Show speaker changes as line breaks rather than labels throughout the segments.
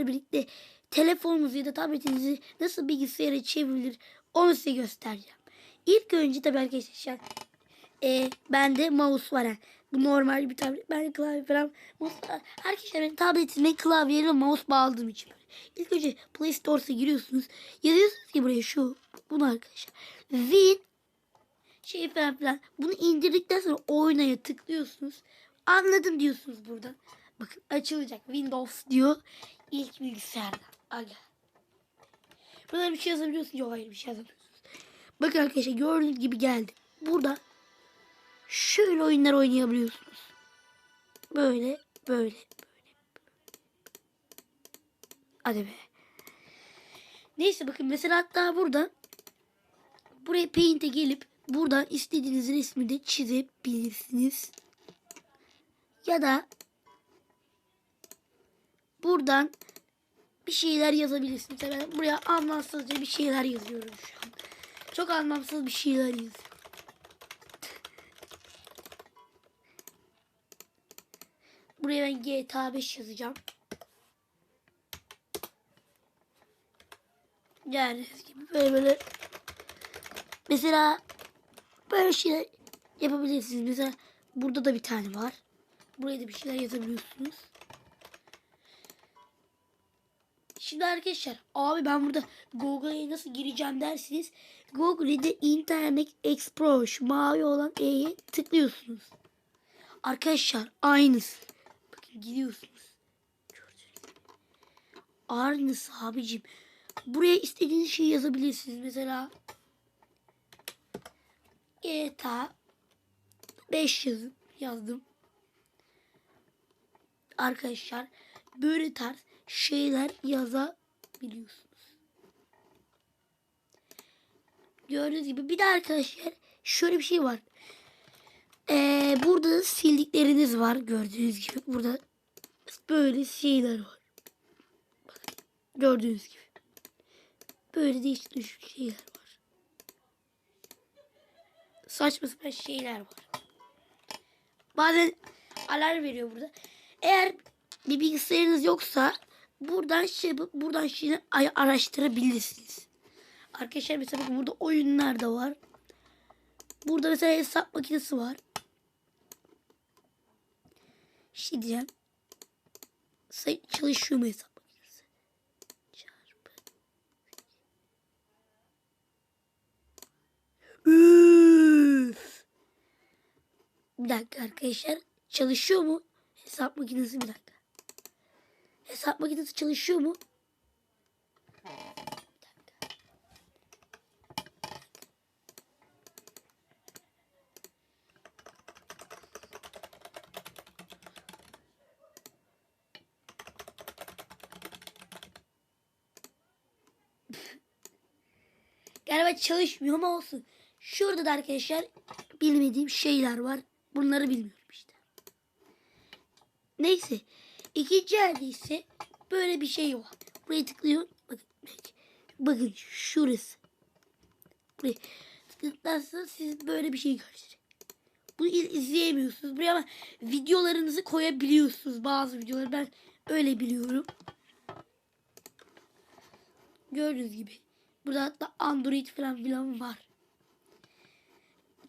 sizlerle birlikte telefonunuzu ya da tabletinizi nasıl bilgisayara çevrilir onu size göstereceğim. İlk önce tabii arkadaşlar e, bende mouse var. Yani. Bu normal bir tablet. Ben klavye falan. Mouse, arkadaşlar ben tabletime klavye ve mouse bağladığım için böyle. İlk önce Play Store'a giriyorsunuz. Yazıyorsunuz ki buraya şu. Bunu arkadaşlar. Win şey falan filan. Bunu indirdikten sonra oynaya tıklıyorsunuz. Anladım diyorsunuz buradan. Bakın açılacak. Windows diyor. İlk bilgisayardan. Aga. Burada bir şey yazabiliyorsun. Yok hayır bir şey yazamıyorsunuz. Bakın arkadaşlar gördüğünüz gibi geldi. Burada şöyle oyunlar oynayabiliyorsunuz. Böyle, böyle, böyle. Hadi be. Neyse bakın mesela hatta burada buraya Paint'e gelip buradan istediğiniz resmi de çizebilirsiniz. Ya da buradan bir şeyler yazabilirsiniz. Ben buraya anlamsızca bir şeyler yazıyorum şu an. Çok anlamsız bir şeyler yazıyorum. Buraya ben GTA 5 yazacağım. Yani gibi böyle böyle mesela böyle şeyler yapabilirsiniz. Mesela burada da bir tane var. Buraya da bir şeyler yazabiliyorsunuz. Şimdi arkadaşlar abi ben burada Google'a nasıl gireceğim dersiniz. Google'de Internet Explorer şu mavi olan E'ye tıklıyorsunuz. Arkadaşlar aynısı. Bakın gidiyorsunuz. Aynısı abicim. Buraya istediğiniz şeyi yazabilirsiniz. Mesela GTA 5 yazın. Yazdım. Arkadaşlar böyle tarz şeyler yazabiliyorsunuz. Gördüğünüz gibi bir de arkadaşlar şöyle bir şey var. Ee, burada sildikleriniz var gördüğünüz gibi. Burada böyle şeyler var. Gördüğünüz gibi. Böyle değişik şeyler var. Saçma sapan şeyler var. Bazen alarm veriyor burada. Eğer bir bilgisayarınız yoksa buradan şey yapıp buradan şeyi araştırabilirsiniz. Arkadaşlar mesela burada oyunlar da var. Burada mesela hesap makinesi var. Şey diyeceğim. Çalışıyor mu hesap makinesi? Çarpı. Üf. Bir dakika arkadaşlar. Çalışıyor mu? Hesap makinesi bir dakika. Hesap makinesi çalışıyor mu? Bir dakika. Galiba çalışmıyor ama olsun. Şurada da arkadaşlar bilmediğim şeyler var. Bunları bilmiyorum işte. Neyse. İkinci elde ise böyle bir şey var. Buraya tıklıyor. Bakın. Bakın şurası. Buraya tıklarsanız siz böyle bir şey görecek. Bunu iz- izleyemiyorsunuz. Buraya ama videolarınızı koyabiliyorsunuz. Bazı videoları ben öyle biliyorum. Gördüğünüz gibi. Burada hatta Android falan filan var.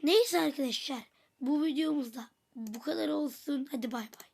Neyse arkadaşlar. Bu videomuzda bu kadar olsun. Hadi bay bay.